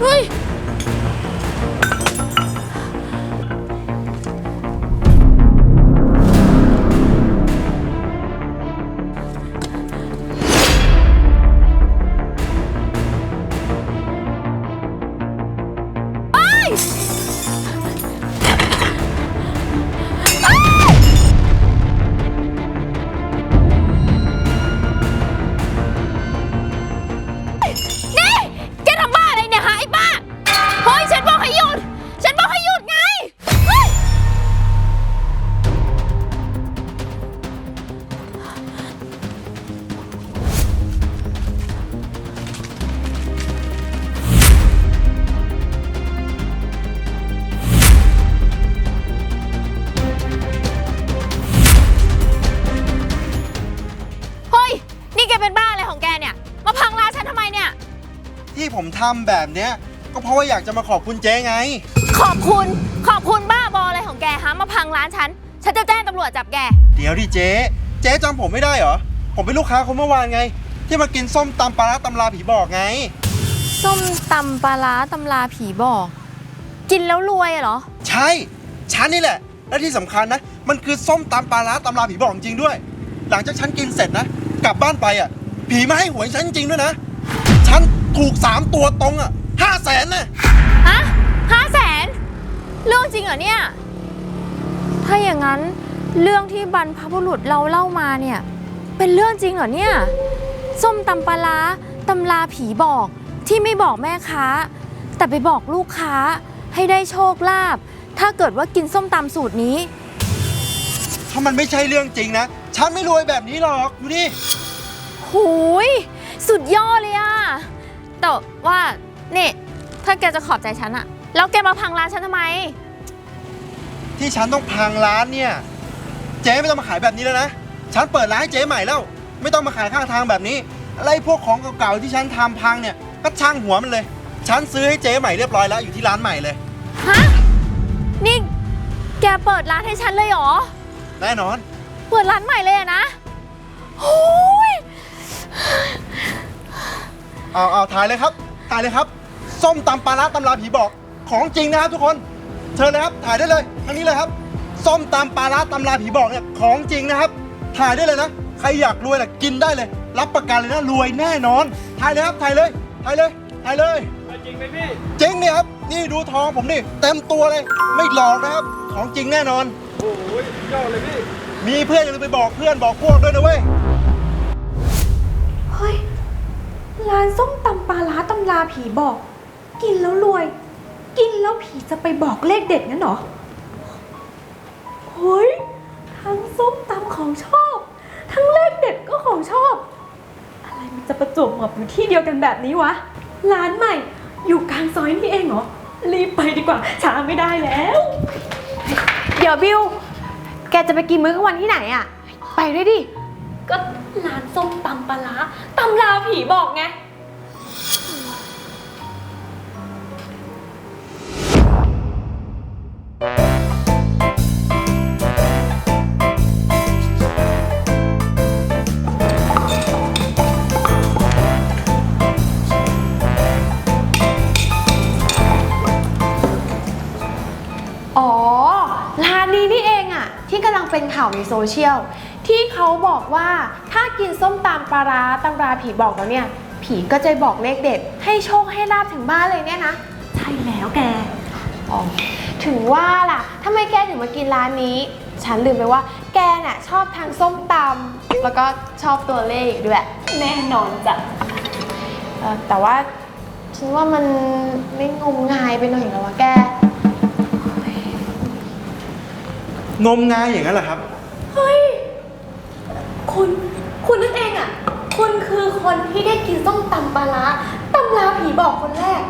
เฮ้ย ที่ผมทำแบบเนี้ยก็เพราะว่าอยากจะมาขอบคุณเจ๊ไง ขอบคุณ ขอบคุณบ้าบออะไรของแกฮะมาพังร้านฉัน ฉันจะแจ้งตำรวจจับแก เดี๋ยวดิเจ๊ เจ๊จำผมไม่ได้เหรอ ผมเป็นลูกค้าคนเมื่อวานไง ที่มากินส้มตำปลาร้าตำราผีบอกไง ส้มตำปลาร้าตำราผีบอก กินแล้วรวยอะเหรอ ใช่ฉันนี่แหละ และที่สำคัญนะ มันคือส้มตำปลาร้าตำราผีบอกจริงด้วย หลังจากฉันกินเสร็จนะ กลับบ้านไปอะ ผีมาให้หวยฉันจริงด้วยนะฉัน ถูกสามตัวตรงอะห้าแสนน่ะฮะห้าแสนเรื่องจริงเหรอเนี่ย ถ้าอย่างนั้นเรื่องที่บรรพบุรุษเราเล่ามาเนี่ย เป็นเรื่องจริงเหรอเนี่ยส้มตำปลาร้าตำราผีบอกที่ไม่บอกแม่ค้า แต่ไปบอกลูกค้าให้ได้โชคลาภถ้าเกิดว่ากินส้มตำสูตรนี้ ถ้ามันไม่ใช่เรื่องจริงนะ ฉันไม่รวยแบบนี้หรอก ดูดิ หูย สุดยอดเลยอะ แต่ว่าเนี่ยถ้าแกจะขอบใจฉันอะแล้วแกมาพังร้านฉันทำไม ที่ฉันต้องพังร้านเนี่ย เจ๊ไม่ต้องมาขายแบบนี้แล้วนะ ฉันเปิดร้านให้เจ๊ใหม่แล้ว ไม่ต้องมาขายข้างทางแบบนี้ อะไรพวกของเก่าๆที่ฉันทำพังเนี่ย ก็ช่างหัวมันเลย ฉันซื้อให้เจ๊ใหม่เรียบร้อยแล้วอยู่ที่ร้านใหม่เลย ฮะ นี่แกเปิดร้านให้ฉันเลยเหรอ แน่นอน เปิดร้านใหม่เลยอะนะโอ้ย เอาเอาถ่ายเลยครับ ถ่ายเลยครับ ส้มตำปลาร้าตำราผีบอก ของจริงนะครับทุกคน เชิญเลยครับ ถ่ายได้เลยทางนี้เลยครับ ส้มตำปลาร้าตำราผีบอกเนี่ยของจริงนะครับ ถ่ายได้เลยนะ ใครอยากรวยน่ะกินได้เลย รับประกันเลยนะรวยแน่นอน ถ่ายเลยครับ ถ่ายเลย ถ่ายเลย ถ่ายเลย จริงไหมพี่จริงเนี่ยครับ นี่ดูทองผมนี่เต็มตัวเลย ไม่หลอกนะครับ ของจริงแน่นอน โอ้ยยอดเลยพี่ มีเพื่อนอย่าลืมไปบอกเพื่อนบอกพวกด้วยนะเว้ย เฮ้ย ร้านส้มตำปลาร้าตำราผีบอก กินแล้วรวย กินแล้วผีจะไปบอกเลขเด็ดงั้นเหรอเฮ้ยทั้งส้มตำของชอบ ทั้งเลขเด็ดก็ของชอบ อะไรมันจะประจวบเหมาะอยู่ที่เดียวกันแบบนี้วะ ร้านใหม่ อยู่กลางซอยนี่เองเหรอ รีบไปดีกว่าช้าไม่ได้แล้ว เดี๋ยวบิว แกจะไปกินมื้อกลางวันที่ไหนอะไปด้วยดิ ก็ร้านส้มตำปลาร้าตำราผีบอกไง อ๋อ ร้านนี้นี่เองอะที่กำลังเป็นข่าวในโซเชียล ที่เขาบอกว่าถ้ากินส้มตำปลาร้าตำราผีบอกแล้วเนี่ย ผีก็จะบอกเลขเด็ด ให้โชคให้ลาบถึงบ้านเลยเนี่ยนะ ใช่แล้วแกอ๋อถึงว่าล่ะทำไมแกถึงมากินร้านนี้ ฉันลืมไปว่า แกน่ะชอบทางส้มตำแล้วก็ชอบตัวเลขอีกด้วยแน่นอนจ้ะเอ่อแต่ว่าฉันว่ามันไม่งมงายไปหน่อยแล้ววะแก งมงายอย่างนั้นเหรอครับเฮ้ยคุณ คุณนั่นเองอะ คุณคือคนที่ได้กินส้มตำปลาร้าตำราผีบอกคนแรก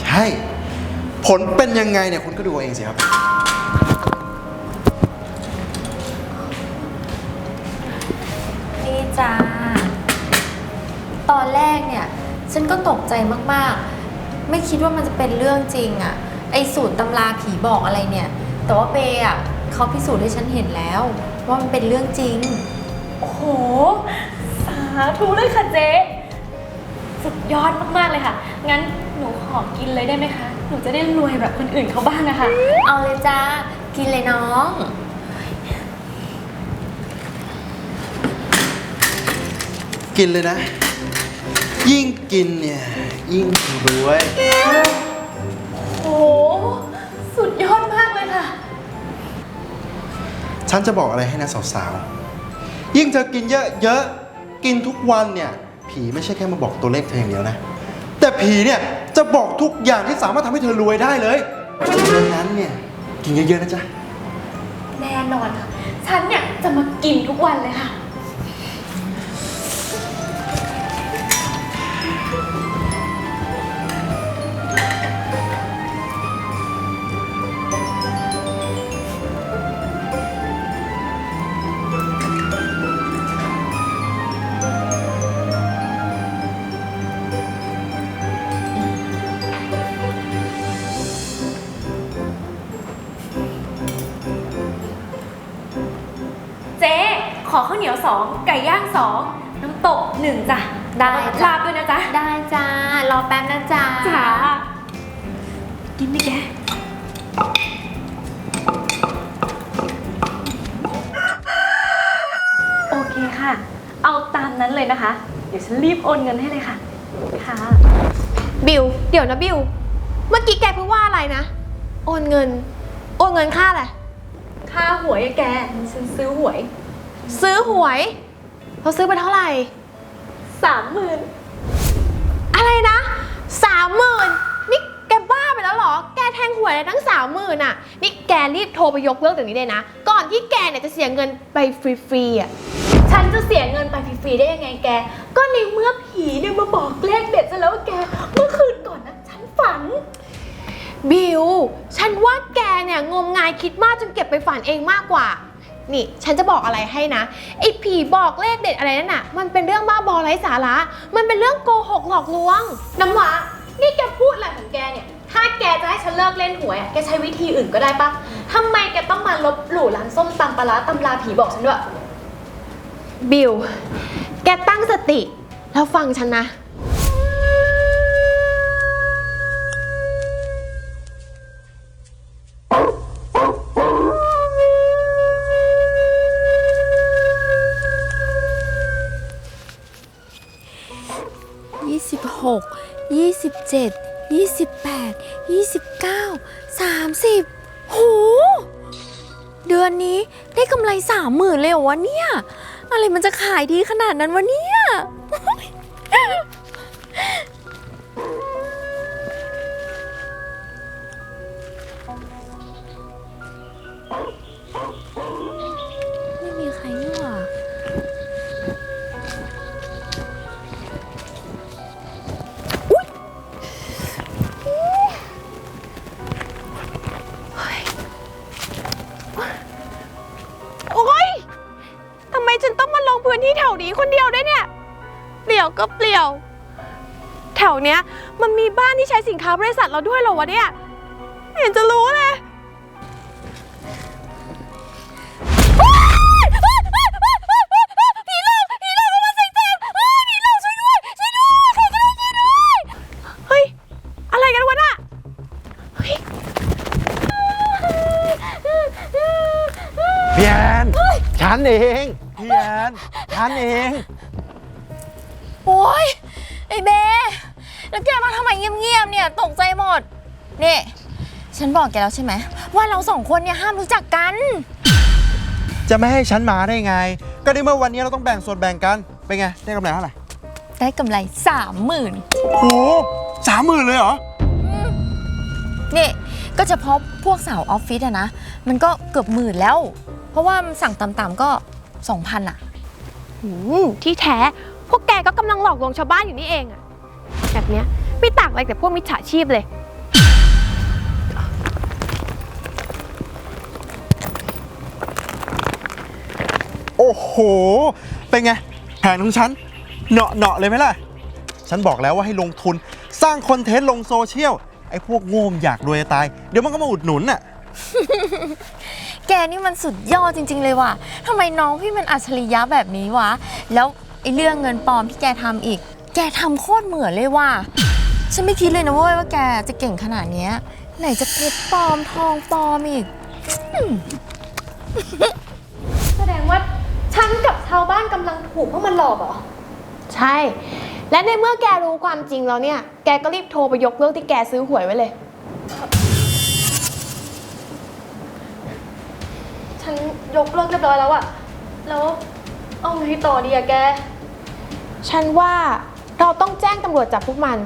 ใช่ ผลเป็นยังไงเนี่ยคุณก็ดูเอาเองสิครับ นี่จ้า ตอนแรกเนี่ย ฉันก็ตกใจมากๆ ไม่คิดว่ามันจะเป็นเรื่องจริงอะไอสูตรตำราผีบอกอะไรเนี่ย แต่ว่าเปย์อะเขาพิสูจน์ให้ฉันเห็นแล้ว ว่ามันเป็นเรื่องจริง โอ้โห สาธุเลยค่ะเจ๊ สุดยอดมาก ๆ เลยค่ะ งั้นหนูขอกินเลยได้ไหมคะ หนูจะได้รวยแบบคนอื่นเขาบ้างนะคะ เอาเลยจ้ากินเลยน้อง กินเลยนะ ยิ่งกินเนี่ย ยิ่งรวย โอ้โห ฉันจะบอกอะไรให้นะสาวๆ ยิ่งเธอกินเยอะๆ กินทุกวันเนี่ย ผีไม่ใช่แค่มาบอกตัวเลขเธออย่างเดียวนะ แต่ผีเนี่ยจะบอกทุกอย่างที่สามารถทำให้เธอรวยได้เลยดังนั้นเนี่ยกินเยอะๆนะจ๊ะ แน่นอนค่ะ ฉันเนี่ยจะมากินทุกวันเลยค่ะ ขอข้าวเหนียวสองไก่ย่างสองน้ำตกหนึ่งจ้ะได้แล้วก็จ้ะ ลาบด้วยนะจ๊ะได้จ้า รอแป๊บนะจ้าจ๋ากินดิแกโอเคค่ะ เอาตามนั้นเลยนะคะ เดี๋ยวฉันรีบโอนเงินให้เลยค่ะ ค่ะ บิว เดี๋ยวนะบิว เมื่อกี้แกพูดว่าอะไรนะ โอนเงิน โอนเงินค่าอะไร ค่าหวยอะแก ฉันซื้อหวย ซื้อหวย เราซื้อไปเท่าไหร่ สามหมื่นอะไรนะสามหมื่นนี่แกบ้าไปแล้วเหรอ แกแทงหวยอะไรตั้งสามหมื่นอะ นี่แกรีบโทรไปยกเลิกเดี๋ยวนี้เลยนะ ก่อนที่แกเนี่ยจะเสียเงินไปฟรีๆอะ ฉันจะเสียเงินไปฟรีๆได้ยังไงแก ก็ในเมื่อผีเนี่ยมาบอกเลขเด็ดซะแล้วว่าแก เมื่อคืนก่อนนะฉันฝัน บิว ฉันว่าแกเนี่ยงมงายคิดมากจนเก็บไปฝันเองมากกว่า นี่ฉันจะบอกอะไรให้นะไอ้ผีบอกเลขเด็ดอะไรนั่นน่ะ มันเป็นเรื่องบ้าบอไร้สาระ มันเป็นเรื่องโกหกหลอกลวง น้ำหวานี่แกพูดอะไรของแกเนี่ย ถ้าแกจะให้ฉันเลิกเล่นหวยอะแกใช้วิธีอื่นก็ได้ปะทำไมแกต้องมาลบหลู่ร้านส้มตำปลาร้าตำราผีบอกฉันด้วย บิวแกตั้งสติ แล้วฟังฉันนะ 26 27 28 29 30หูเดือนนี้ได้กำไรสามหมื่นเลยวะเนี่ย อะไรมันจะขายดีขนาดนั้นวะเนี่ย ค้าบริษัทเราด้วยเหรอวะเนี่ยไม่เห็นจะรู้ แกแล้วใช่ไหมว่าเราสองคนเนี่ยห้ามรู้จักกัน จะไม่ให้ฉันมาได้ไง ก็ในเมื่อวันนี้เราต้องแบ่งส่วนแบ่งกันเป็นไงได้กำไรเท่าไหร่ได้กำไรสามหมื่นโหสามหมื่นเลยเหรอนี่ก็เฉพาะพวกสาวออฟฟิศอะนะ มันก็เกือบหมื่นแล้ว เพราะว่ามันสั่งต่ำๆก็สองพันอะอืมที่แท้ พวกแกก็กำลังหลอกลวงชาวบ้านอยู่นี่เองอะแบบเนี้ยไม่ต่างอะไรกับพวกมิจฉาชีพเลย โอ้โห เป็นไง แผนของฉัน เหนาะเนาะเลยไหมล่ะ ฉันบอกแล้วว่าให้ลงทุน สร้างคอนเทนต์ลงโซเชียล ไอ้พวกโง่มอยากรวยจะตาย เดี๋ยวมันก็มาอุดหนุนน่ะ แกนี่มันสุดยอดจริง ๆ เลยว่ะทำไมน้องพี่มันอัจฉริยะแบบนี้วะ แล้วไอ้เรื่องเงินปลอมที่แกทำอีก แกทำโคตรเหมือนเลยว่ะ ฉันไม่คิดเลยนะเว้ยว่าแกจะเก่งขนาดเนี้ยไหนจะเพชรปลอมทองปลอมอีก ฉันกับชาวบ้านกำลังถูกพวกมันหลอกเหรอ ใช่ และในเมื่อแกรู้ความจริงแล้วเนี่ย แกก็รีบโทรไปยกเลิกที่แกซื้อหวยไว้เลย ฉันยกเลิกเรียบร้อยแล้วอะแล้วเอาไงต่อดีอะแก ฉันว่าเราต้องแจ้งตำรวจจับพวกมัน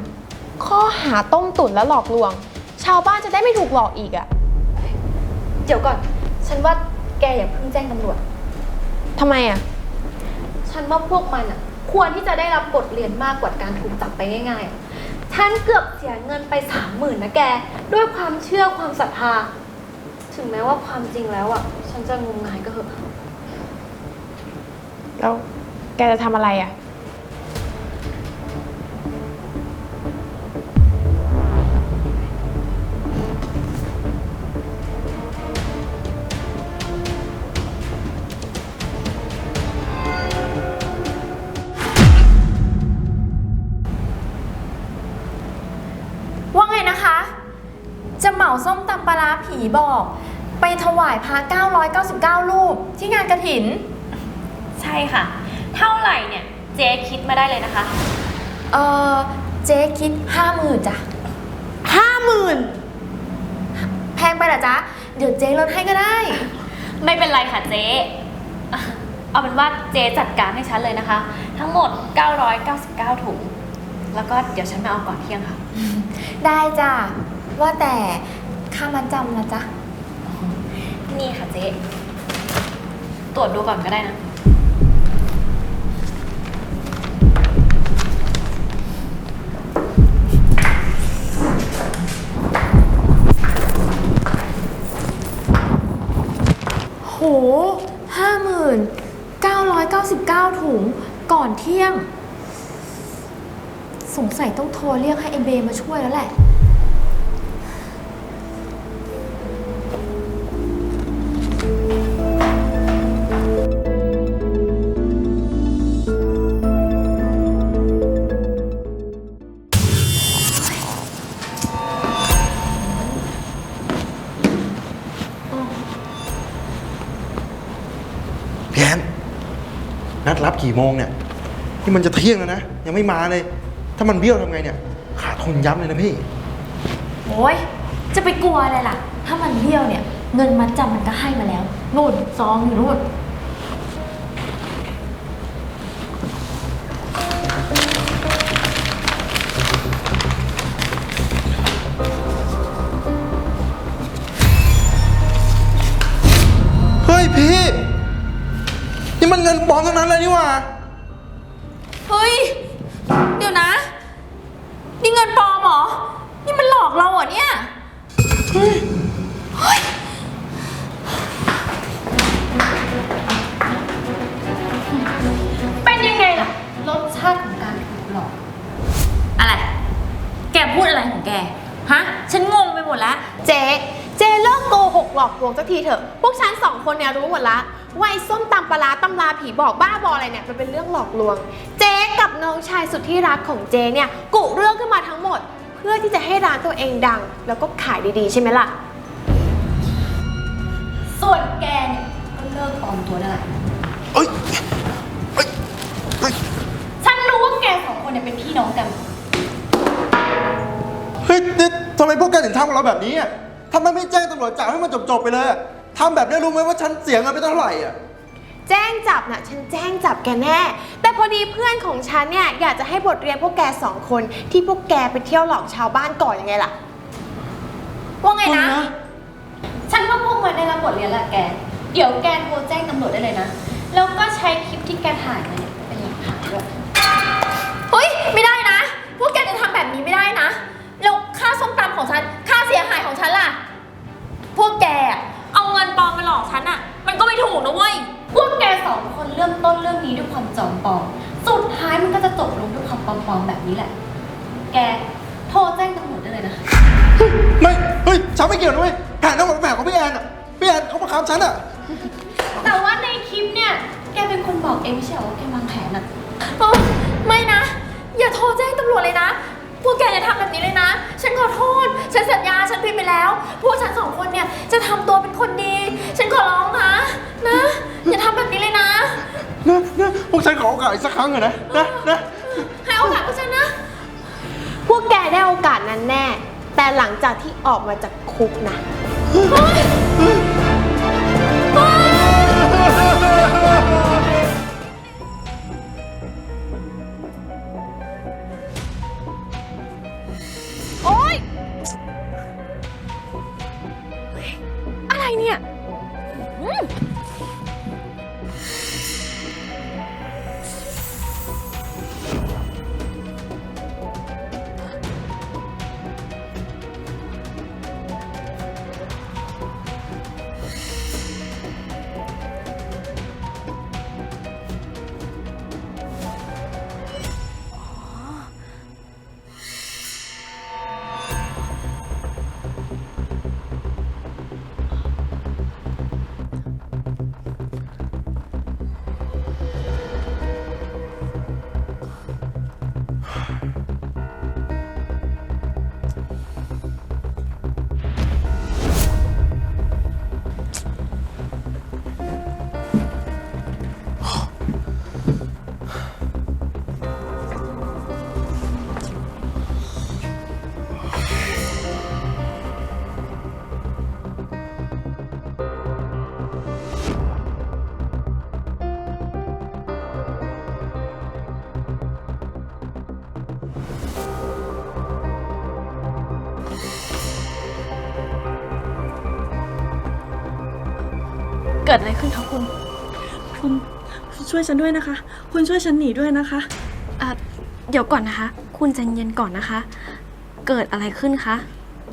ข้อหาต้มตุ๋นและหลอกลวง ชาวบ้านจะได้ไม่ถูกหลอกอีกอะ่ะเดี๋ยวก่อน ฉันว่าแกอย่าเพิ่งแจ้งตำรวจ ทำไมอะ่ะ ฉันว่าพวกมันอะ ควรที่จะได้รับบทเรียนมากกว่าการถูกจับไปง่ายๆอะฉันเกือบเสียเงินไปสามหมื่นนะแก ด้วยความเชื่อความศรัทธา ถึงแม้ว่าความจริงแล้วอะ ฉันจะงมงายก็เถอะ แล้วแกจะทำอะไรอะ ว่าไงนะคะ จะเหมาส้มตำปลาร้าผีบอก ไปถวายพระ999 รูปที่งานกระถิน ใช่ค่ะ เท่าไหร่เนี่ยเจ๊คิดมาได้เลยนะคะ เออเจ๊คิดห้าหมื่นจ้ะห้าหมื่นแพงไปเหรอจ๊ะ เดี๋ยวเจ๊ลดให้ก็ได้ ไม่เป็นไรค่ะเจ๊อะเอาเป็นว่าเจ๊จัดการให้ฉันเลยนะคะ ทั้งหมด 999 ถุง แล้วก็เดี๋ยวฉันมาเอาก่อนเที่ยงค่ะ ได้จ้ะ ว่าแต่ค่ามัดจำนะจ๊ะ นี่ค่ะเจ๊ ตรวจดูก่อนก็ได้นะ โหห้าหมื่นเก้าร้อยเก้าสิบเก้าถุง ก่อนเที่ยง สงสัยต้องโทรเรียกให้ไอเบมาช่วยแล้วแหละ พี่แอนนัดรับกี่โมงเนี่ย นี่มันจะเที่ยงแล้วนะ ยังไม่มาเลย ถ้ามันเบี้ยวทำไงเนี่ย ขาดทุนยับเลยนะพี่ โอ้ยจะไปกลัวอะไรล่ะ ถ้ามันเบี้ยวเนี่ย เงินมัดจำมันก็ให้มาแล้วนู่นซองอยู่นู่นเฮ้ยพี่ นี่มันเงินปลอมทั้งนั้นเลยนี่หว่า ผีบอกบ้าบออะไรเนี่ยมันเป็นเรื่องหลอกลวง เจ๊กับน้องชายสุดที่รักของเจ๊เนี่ยกุเรื่องขึ้นมาทั้งหมด เพื่อที่จะให้ร้านตัวเองดัง แล้วก็ขายดีๆ ใช่ไหมล่ะ ส่วนแกเนี่ยก็เลิกปลอมตัวได้ละเอ้ยเอ้ยเอ้ยฉันรู้ว่าแกสองคนเนี่ยเป็นพี่น้องกัน เฮ้ยนี่ทำไมพวกแกถึงทำกับเราแบบนี้อะทำไมไม่แจ้งตำรวจจับให้มันจบๆไปเลยอะทำแบบนี้รู้ไหมว่าฉันเสียเงินไปเท่าไหร่อะ แจ้งจับน่ะฉันแจ้งจับแกแน่ แต่พอดีเพื่อนของฉันเนี่ยอยากจะให้บทเรียนพวกแกสองคนที่พวกแกไปเที่ยวหลอกชาวบ้านก่อนยังไงล่ะ ว่าไงนะ ฉันว่าพวกมันได้รับบทเรียนและแก เดี๋ยวแกโทรแจ้งตำรวจได้เลยนะ แล้วก็ใช้คลิปที่แกถ่ายมาเนี่ยเป็นหลักฐานด้วยเฮ้ยไม่ได้นะ พวกแกจะทำแบบนี้ไม่ได้นะ แล้วค่าส้มตำของฉัน ค่าเสียหายของฉันล่ะ พวกแกอะเอาเงินปลอมมาหลอกฉันอะมันก็ไม่ถูกนะเว้ย พวกแกสองคนเริ่มต้นเรื่องนี้ด้วยความจอมปลอม สุดท้ายมันก็จะจบลงด้วยความปลอมๆแบบนี้แหละ แกโทรแจ้งตำรวจได้เลยนะ ไม่ เฮ้ยฉันไม่เกี่ยวนะเว้ยแผนต้องเป็แผนของพี่แอนอะพี่แอนเขาประคามฉันอะแต่ว่าในคลิปเนี่ย แกเป็นคนบอกเองไม่ใช่ว่าแกวางแผนอะโอ้ไม่นะ อย่าโทรแจ้งตำรวจเลยนะ พวกแกอย่าทำแบบนี้เลยนะ ฉันขอโทษ ฉันสัญญา ฉันผิดไปแล้ว พวกฉันสองคนเนี่ยจะทำตัวเป็นคนดี ฉันขอร้องนะ นะ อย่าทำแบบนี้เลยนะ นะนะพวกฉันขอโอกาสอีกสักครั้งเถอะนะนะนะให้โอกาสพวกฉันนะ พวกแกได้โอกาสนั้นแน่ แต่หลังจากที่ออกมาจากคุกนะ โอ๊ย อะไรเนี่ยอืม เกิดอะไรขึ้นคะคุณคุณ คุณช่วยฉันด้วยนะคะ คุณช่วยฉันหนีด้วยนะคะ อะ เดี๋ยวก่อนนะคะ คุณใจเย็นก่อนนะคะ เกิดอะไรขึ้นคะ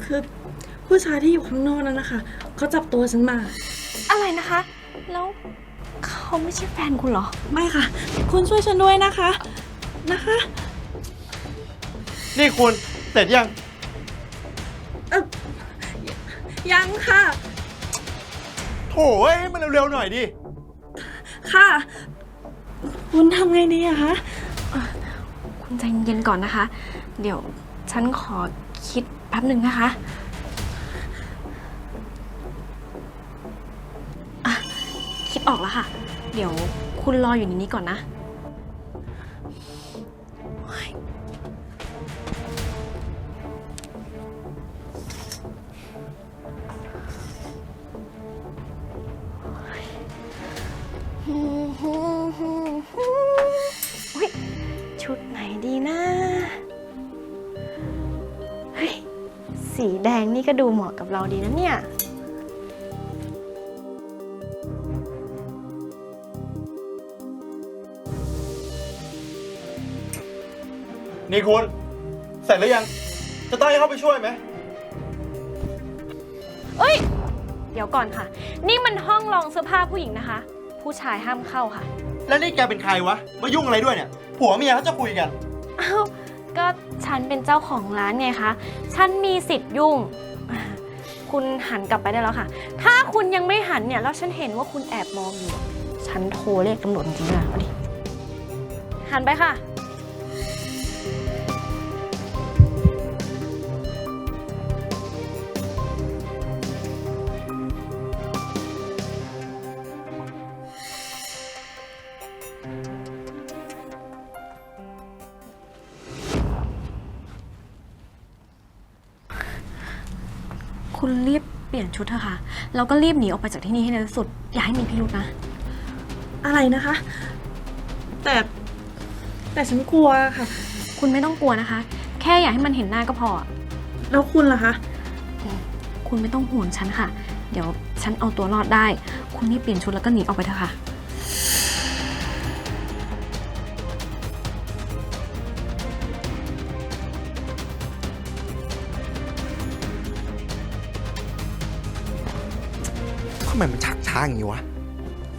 คือผู้ชายที่อยู่ข้างนอกนั้นนะคะ เขาจับตัวฉันมา อะไรนะคะ แล้วเขาไม่ใช่แฟนคุณเหรอ ไม่ค่ะ คุณช่วยฉันด้วยนะคะ นะคะ นี่คุณเสร็จยัง เออยังค่ะ โถ่เอ้ยมันเร็วๆหน่อยดิ ค่ะ คุณทำไงดีอะคะคุณใจเย็นก่อนนะคะ เดี๋ยวฉันขอคิดแป๊บหนึ่งนะคะอะคิดออกแล้วค่ะ เดี๋ยวคุณรออยู่ในนี้ก่อนนะ ดูเหมาะกับเราดีนะเนี่ย นี่คุณ เสร็จแล้วยัง จะต้องให้เข้าไปช่วยไหม เอ้ย เดี๋ยวก่อนค่ะ นี่มันห้องรองเสื้อผ้าผู้หญิงนะคะ ผู้ชายห้ามเข้าค่ะ แล้วนี่แกเป็นใครวะ มายุ่งอะไรด้วยเนี่ย ผัวเมียเขาจะคุยกัน อ้าว ก็ฉันเป็นเจ้าของร้านไงคะ ฉันมีสิทธิ์ยุ่ง คุณหันกลับไปได้แล้วค่ะ ถ้าคุณยังไม่หันเนี่ยแล้วฉันเห็นว่าคุณแอบมองอยู่ ฉันโทรเรียกตำรวจจริงๆนะเอาดิ หันไปค่ะ ชุดเถอะค่ะ แล้วก็รีบหนีออกไปจากที่นี่ให้เร็วที่สุด อย่าให้มีพิรุธนะ อะไรนะคะ แต่แต่ฉันกลัวค่ะ คุณไม่ต้องกลัวนะคะ แค่อย่าให้มันเห็นหน้าก็พอ แล้วคุณล่ะคะ คุณไม่ต้องห่วงฉันค่ะ เดี๋ยวฉันเอาตัวรอดได้ คุณรีบเปลี่ยนชุดแล้วก็หนีออกไปเถอะค่ะ มันชักช้าอย่างนี้วะ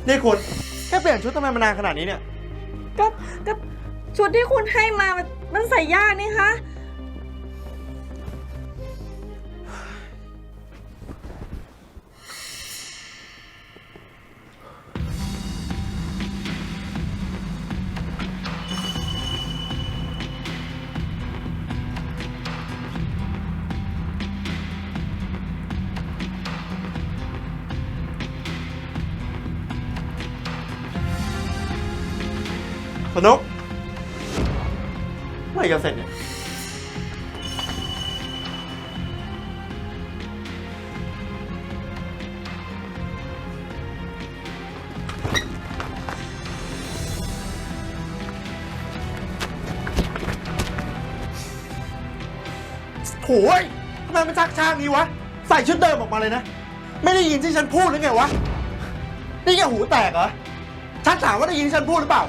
นี่คุณแค่เปลี่ยนชุดทำไมมานานขนาดนี้เนี่ย ก็ก็ชุดที่คุณให้มามันมันใส่ยากนี่คะ ร่จะเสร็จเนี่ย โถ่ยทำไมมันชักช้างนี้วะ ใส่ชุดเดิมออกมาเลยนะ ไม่ได้ยินที่ฉันพูดหรือไงวะ นี่แกหูแตกเหรอ ฉันถามว่าได้ยินที่ฉันพูดหรือเปล่า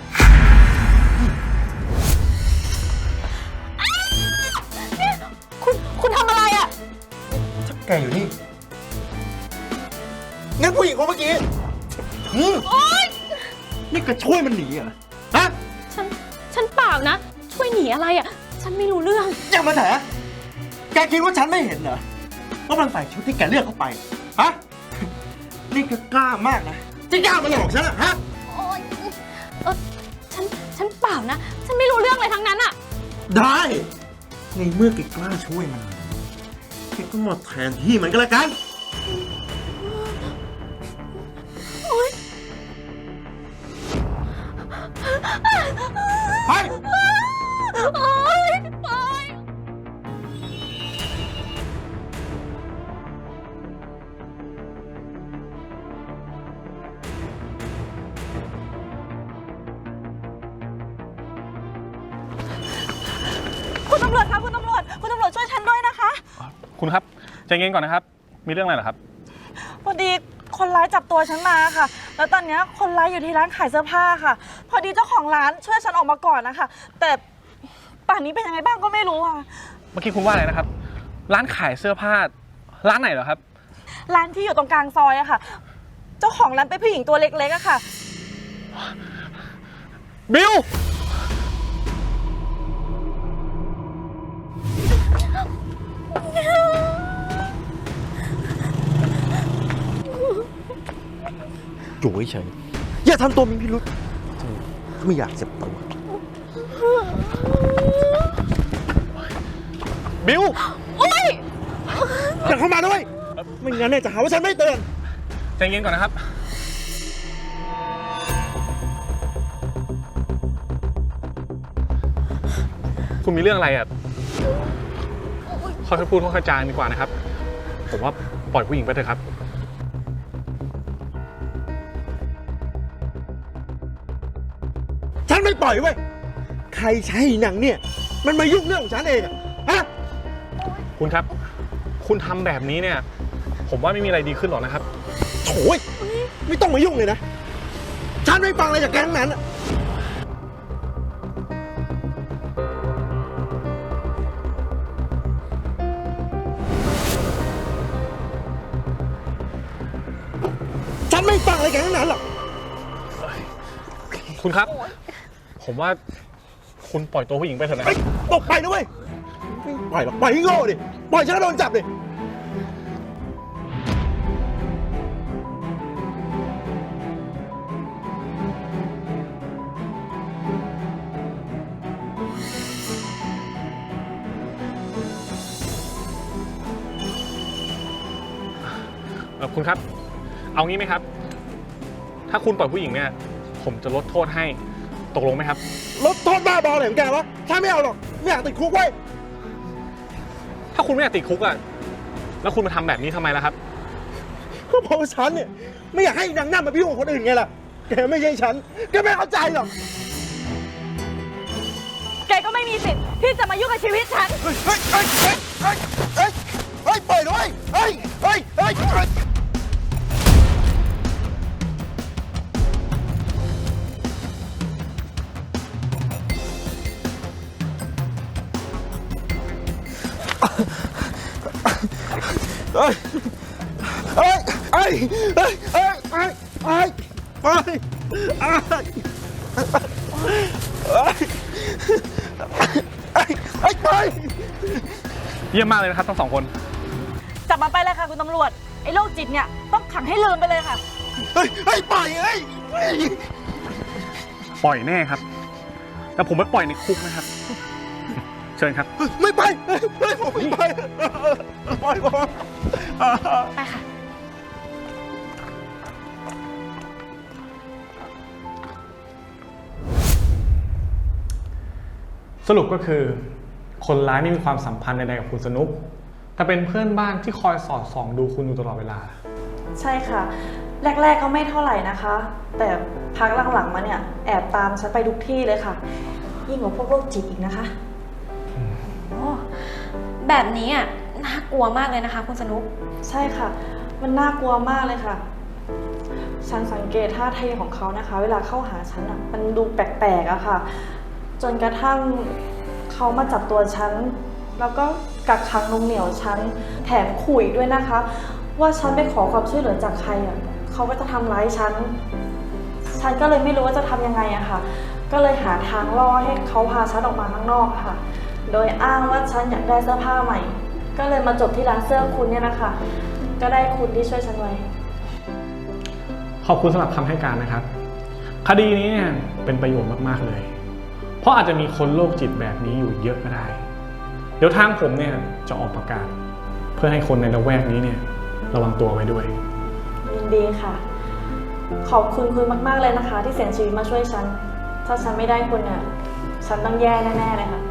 แกอยู่นี่ งั้นผู้หญิงคนเมื่อกี้อืมนี่แกช่วยมันหนีเหรอฮะ ฉัน ฉันเปล่านะ ช่วยหนีอะไรอะ่ะ ฉันไม่รู้เรื่อง อย่ามาแถแกคิดว่าฉันไม่เห็นเหรอว่ามันใส่ชุดที่แกเลือกเข้าไป ฮะ นี่แกกล้ามากนะจะกล้ามาหลอกฉันอะฮะ โอ๊ยเออฉัน ฉันเปล่านะ ฉันไม่รู้เรื่องอะไรทั้งนั้นอะได้ ในเมื่อแกกล้าช่วยมัน แกก็มาแทนที่มันก็แล้วกัน ไป โอ๊ยโอ๊ยคุณตำรวจคะคุณตำรวจคุณตำรวจช่วยฉันด้วยนะคะ คุณครับใจเย็นก่อนนะครับ มีเรื่องอะไรเหรอครับ พอดีคนร้ายจับตัวฉันมาค่ะ แล้วตอนเนี้ยคนร้ายอยู่ที่ร้านขายเสื้อผ้าค่ะ พอดีเจ้าของร้านช่วยฉันออกมาก่อนนะคะ แต่ป่านนี้เป็นยังไงบ้างก็ไม่รู้ค่ะ เมื่อกี้คุณว่าอะไรนะครับ ร้านขายเสื้อผ้าร้านไหนเหรอครับ ร้านที่อยู่ตรงกลางซอยอะค่ะ เจ้าของร้านเป็นผู้หญิงตัวเล็กๆอะค่ะ บิล อยู่เฉยอย่าทำตัวมีพิรุษไม่อยากเจ็บตัว บิลอย่าเข้ามาด้วย ไม่งั้นเนี่ยจะหาว่าฉันไม่เตือนใจเย็นก่อนนะครับ คุณมีเรื่องอะไรอะค่อยๆพูดค่อยๆจาดีกว่านะครับ ผมว่าปล่อยผู้หญิงไปเถอะครับ ฉันไม่ปล่อยเว้ย ใครใช้หนังเนี่ย มันมายุ่งเรื่องของฉันเองอะฮะ คุณครับ คุณทำแบบนี้เนี่ย ผมว่าไม่มีอะไรดีขึ้นหรอกนะครับ โถ่ยไม่ต้องมายุ่งเลยนะ ฉันไม่ฟังอะไรจากแกทั้งนั้นอะฉันไม่ฟังอะไรแกทั้งนั้นหรอก คุณครับ ผมว่าคุณปล่อยตัวผู้หญิงไปเถอะนะไอ้ยตกไปนะเว้ยไม่ปล่อยหรอกปล่อยให้โง่ดิปล่อยฉันก็โดนจับดิเอ่อคุณครับ เอางี้ไหมครับ ถ้าคุณปล่อยผู้หญิงเนี่ย ผมจะลดโทษให้ ตกลงไหมครับลดโทษบ้าบออะไรของแกวะฉันไม่เอาหรอกไม่อยากติดคุกไว้ยถ้าคุณไม่อยากติดคุกอะแล้วคุณมาทำแบบนี้ทำไมล่ะครับ ก็เพราะว่าฉันเนี่ยไม่อยากให้นางนั่นมาพี่ของคนอื่นไงล่ะ แกไม่ใช่ฉัน แกไม่เข้าใจหรอก แกก็ไม่มีสิทธิ์ที่จะมายุ่งกับชีวิตฉัน เฮ้ย เฮ้ย เฮ้ย เฮ้ย เฮ้ย เฮ้ยเฮ้ยปล่อยด้วยเฮ้ยเฮ้ย เยี่ยมมากเลยนะครับทั้งสองคน จับมาไปเลยค่ะคุณตำรวจ ไอ้โรคจิตเนี่ยต้องขังให้ลืมไปเลยค่ะ เฮ้ยไปเฮ้ยปล่อยแน่ครับ แต่ผมไม่ปล่อยในคุกนะครับ เชิญครับ ไม่ไปไม่ผมไม่ไปปล่อยผม ไปค่ะ สรุปก็คือ คนร้ายไม่มีความสัมพันธ์ใดๆกับคุณสนุก แต่เป็นเพื่อนบ้านที่คอยสอดส่องดูคุณอยู่ตลอดเวลา ใช่ค่ะ แรก ๆ ก็ไม่เท่าไหร่นะคะ แต่พักหลังๆมาเนี่ย แอบตามฉันไปทุกที่เลยค่ะ ยิ่งกว่าพวกโรคจิตอีกนะคะ โอ้แบบนี้อะน่ากลัวมากเลยนะคะ คุณสนุก ใช่ค่ะ มันน่ากลัวมากเลยค่ะ ฉันสังเกตท่าทีของเขานะคะ เวลาเข้าหาฉันอะ มันดูแปลกๆอะค่ะจ นกระทั่งเขามาจับตัวฉัน แล้วก็กักขังนงเหนียวฉัน แถมขู่อีกด้วยนะคะ ว่าฉันไปขอความช่วยเหลือจากใครอะเขาก็จะทำร้ายฉัน ฉันก็เลยไม่รู้ว่าจะทำยังไงอะค่ะ ก็เลยหาทางล่อให้เขาพาฉันออกมาข้างนอกค่ะ โดยอ้างว่าฉันอยากได้เสื้อผ้าใหม่ ก็เลยมาจบที่ร้านเสื้อคุณเนี่ยนะคะ ก็ได้คุณที่ช่วยฉันไว้ ขอบคุณสำหรับคำให้การนะครับ คดีนี้เนี่ยเป็นประโยชน์มาก ๆ เลย เพราะอาจจะมีคนโรคจิตแบบนี้อยู่เยอะก็ได้ เดี๋ยวทางผมเนี่ยจะออกประกาศ เพื่อให้คนในละแวกนี้เนี่ยระวังตัวไว้ด้วย ยินดีค่ะ ขอบคุณคุณมาก ๆ เลยนะคะ ที่เสียชีวิตมาช่วยฉัน ถ้าฉันไม่ได้คุณเนี่ยฉันต้องแย่แน่ๆเลยค่ะ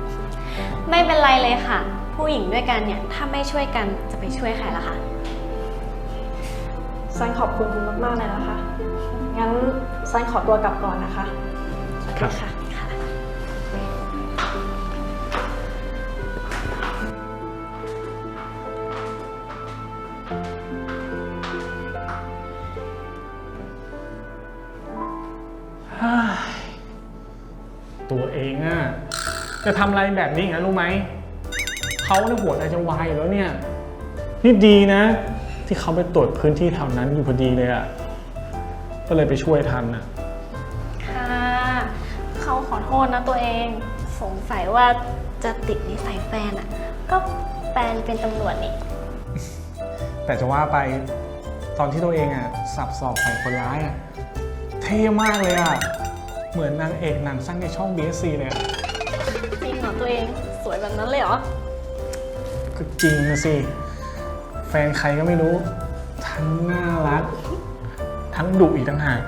ไม่เป็นไรเลยค่ะ ผู้หญิงด้วยกันเนี่ยถ้าไม่ช่วยกันจะไปช่วยใครล่ะคะฉันขอบคุณคุณมากๆเลยนะคะ งั้นฉันขอตัวกลับก่อนนะคะครับ ค่ะ ตัวเองอะจะทำอะไรแบบนี้อย่างนั้นรู้ไหม เขาเนี่ยหัวใจจะวายอยู่แล้วเนี่ย นี่ดีนะ ที่เขาไปตรวจพื้นที่แถวนั้นอยู่พอดีเลยอะก็เลยไปช่วยทันอะค่ะ เขาขอโทษนะตัวเอง สงสัยว่าจะติดนิสัยแฟนอะ ก็แฟนเป็นตำรวจนี่ แต่จะว่าไปตอนที่ตัวเองอะสับสอบใส่คนร้ายอะเท่มากเลยอะ เหมือนนางเอกหนังสั้นในช่อง BSC เลยอะจริงเหรอตัวเองสวยแบบนั้นเลยเหรอ ก็จริงนะสิ แฟนใครก็ไม่รู้ ทั้งน่ารัก ทั้งดุอีกต่างหาก